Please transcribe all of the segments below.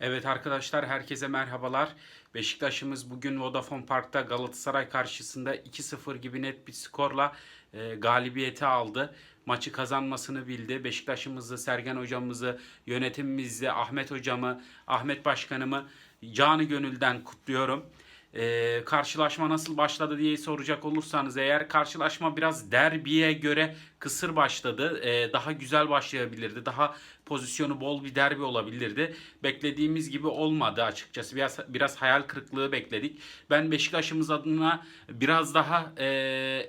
Evet arkadaşlar herkese merhabalar. Beşiktaş'ımız bugün Vodafone Park'ta Galatasaray karşısında 2-0 gibi net bir skorla e, galibiyeti aldı. Maçı kazanmasını bildi. Beşiktaş'ımızı, Sergen hocamızı, yönetimimizi, Ahmet hocamı, Ahmet başkanımı canı gönülden kutluyorum. E, karşılaşma nasıl başladı diye soracak olursanız eğer karşılaşma biraz derbiye göre kısır başladı. E, daha güzel başlayabilirdi. Daha pozisyonu bol bir derbi olabilirdi. Beklediğimiz gibi olmadı açıkçası. Biraz biraz hayal kırıklığı bekledik. Ben Beşiktaş'ımız adına biraz daha e,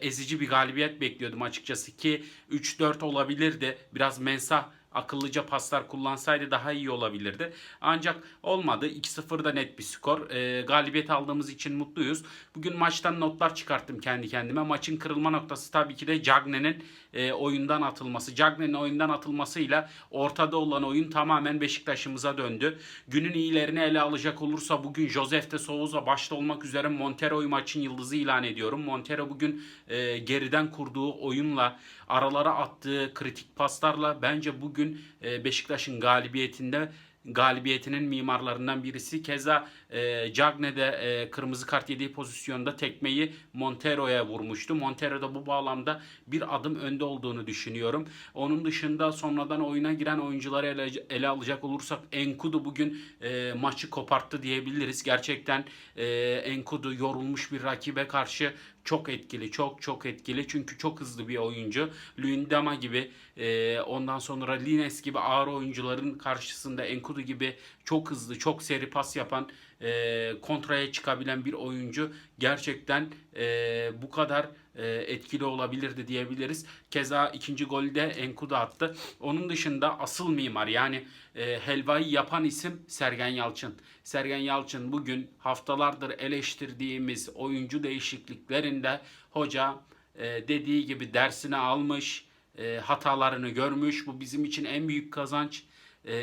ezici bir galibiyet bekliyordum açıkçası ki 3-4 olabilirdi. Biraz mensah akıllıca paslar kullansaydı daha iyi olabilirdi. Ancak olmadı. 2-0 da net bir skor. E, galibiyet aldığımız için mutluyuz. Bugün maçtan notlar çıkarttım kendi kendime. Maçın kırılma noktası tabii ki de Cagne'nin e, oyundan atılması. Cagne'nin oyundan atılmasıyla ortada olan oyun tamamen Beşiktaş'ımıza döndü. Günün iyilerini ele alacak olursa bugün Josef de Souza başta olmak üzere Montero'yu maçın yıldızı ilan ediyorum. Montero bugün e, geriden kurduğu oyunla aralara attığı kritik paslarla bence bugün e, Beşiktaş'ın galibiyetinde galibiyetinin mimarlarından birisi. Keza e, Cagne de e, kırmızı kart yediği pozisyonda tekmeyi Montero'ya vurmuştu. Montero da bu bağlamda bir adım önde olduğunu düşünüyorum. Onun dışında sonradan oyuna giren oyuncuları ele, ele alacak olursak Enkudu bugün e, maçı koparttı diyebiliriz. Gerçekten e, Enkudu yorulmuş bir rakibe karşı çok etkili, çok çok etkili. Çünkü çok hızlı bir oyuncu. Luyendama gibi, e, ondan sonra Lines gibi ağır oyuncuların karşısında Enkudu gibi çok hızlı, çok seri pas yapan, e, kontraya çıkabilen bir oyuncu gerçekten e, bu kadar etkili olabilirdi diyebiliriz. Keza ikinci golü de Enkudu attı. Onun dışında asıl mimar yani e, helvayı yapan isim Sergen Yalçın. Sergen Yalçın bugün haftalardır eleştirdiğimiz oyuncu değişikliklerinde hoca e, dediği gibi dersini almış, e, hatalarını görmüş. Bu bizim için en büyük kazanç e,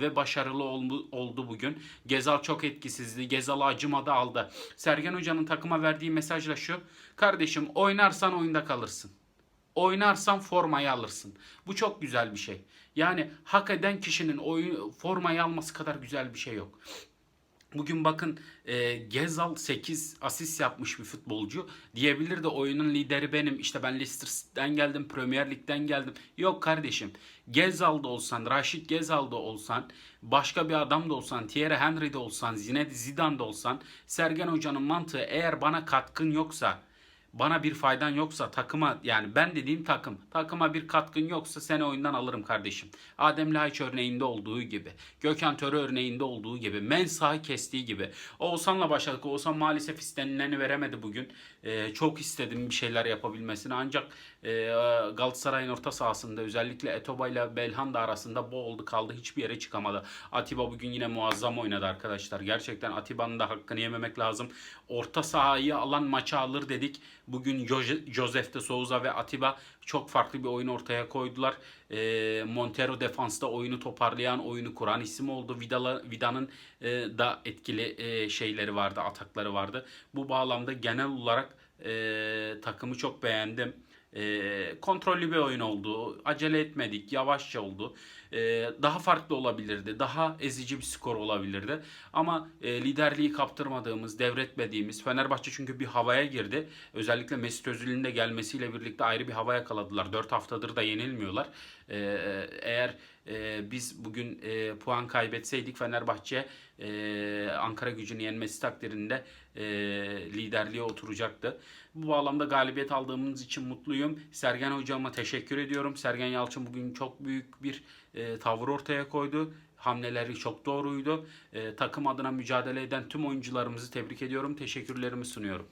ve başarılı oldu, oldu bugün. Gezal çok etkisizdi. Gezal'ı acımadı aldı. Sergen Hoca'nın takıma verdiği mesaj da şu. Kardeşim oynarsan oyunda kalırsın. Oynarsan formayı alırsın. Bu çok güzel bir şey. Yani hak eden kişinin oyun, formayı alması kadar güzel bir şey yok. Bugün bakın e, Gezal 8 asist yapmış bir futbolcu. Diyebilir de oyunun lideri benim. İşte ben Leicester'dan geldim, Premier Lig'den geldim. Yok kardeşim. Gezal'da olsan, Raşit Gezal'da olsan, başka bir adam da olsan, Thierry Henry'de olsan, Zinedine Zidane'da olsan, Sergen Hoca'nın mantığı eğer bana katkın yoksa, bana bir faydan yoksa takıma yani ben dediğim takım takıma bir katkın yoksa seni oyundan alırım kardeşim. Adem Laiç örneğinde olduğu gibi. Gökhan Töre örneğinde olduğu gibi. Mensah'ı kestiği gibi. Oğuzhan'la başladık. Oğuzhan maalesef istenileni veremedi bugün. Ee, çok istedim bir şeyler yapabilmesini ancak e, Galatasaray'ın orta sahasında özellikle Etoba ile Belhanda arasında boğuldu kaldı. Hiçbir yere çıkamadı. Atiba bugün yine muazzam oynadı arkadaşlar. Gerçekten Atiba'nın da hakkını yememek lazım. Orta sahayı alan maçı alır dedik. Bugün Jo- Josef de Souza ve Atiba çok farklı bir oyun ortaya koydular. E, Montero defansta oyunu toparlayan, oyunu kuran isim oldu. Vidal'a, Vida'nın e, da etkili e, şeyleri vardı, atakları vardı. Bu bağlamda genel olarak e, takımı çok beğendim. E, kontrollü bir oyun oldu. Acele etmedik. Yavaşça oldu. E, daha farklı olabilirdi. Daha ezici bir skor olabilirdi. Ama e, liderliği kaptırmadığımız, devretmediğimiz Fenerbahçe çünkü bir havaya girdi. Özellikle Mesut Özil'in de gelmesiyle birlikte ayrı bir hava yakaladılar. 4 haftadır da yenilmiyorlar. E, eğer e, biz bugün e, puan kaybetseydik Fenerbahçe e, Ankara gücünü yenmesi takdirinde e, liderliğe oturacaktı. Bu bağlamda galibiyet aldığımız için mutluyum. Sergen hocama teşekkür ediyorum. Sergen Yalçın bugün çok büyük bir e, tavır ortaya koydu. Hamleleri çok doğruydu. E, takım adına mücadele eden tüm oyuncularımızı tebrik ediyorum. Teşekkürlerimi sunuyorum.